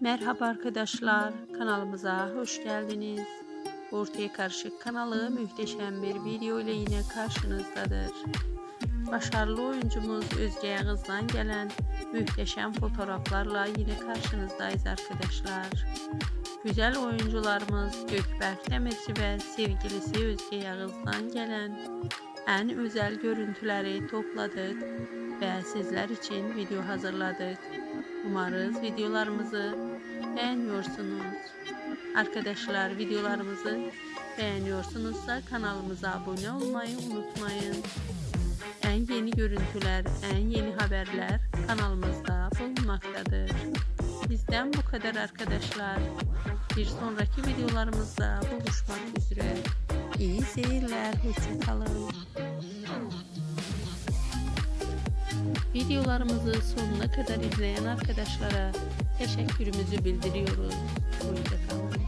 Merhaba arkadaşlar, kanalımıza hoş geldiniz. Ortaya Karışık kanalı muhteşem bir video ile yine karşınızdadır. Başarılı oyuncumuz Özge Yağız'dan gelen muhteşem fotoğraflarla yine karşınızdayız arkadaşlar. Güzel oyuncularımız Gökberk Demirci ve sevgilisi Özge Yağız'dan gelen en özel görüntüleri topladık ve sizler için video hazırladık. Umarız videolarımızı beğeniyorsunuz. Arkadaşlar videolarımızı beğeniyorsunuzsa kanalımıza abone olmayı unutmayın. En yeni görüntüler, en yeni haberler kanalımızda bulunmaktadır. Bizden bu kadar arkadaşlar. Bir sonraki videolarımızda buluşmak üzere. İyi seyirler, hoşçakalın. Videolarımızı sonuna kadar izleyen arkadaşlara teşekkürümüzü bildiriyoruz. Hoşçakalın.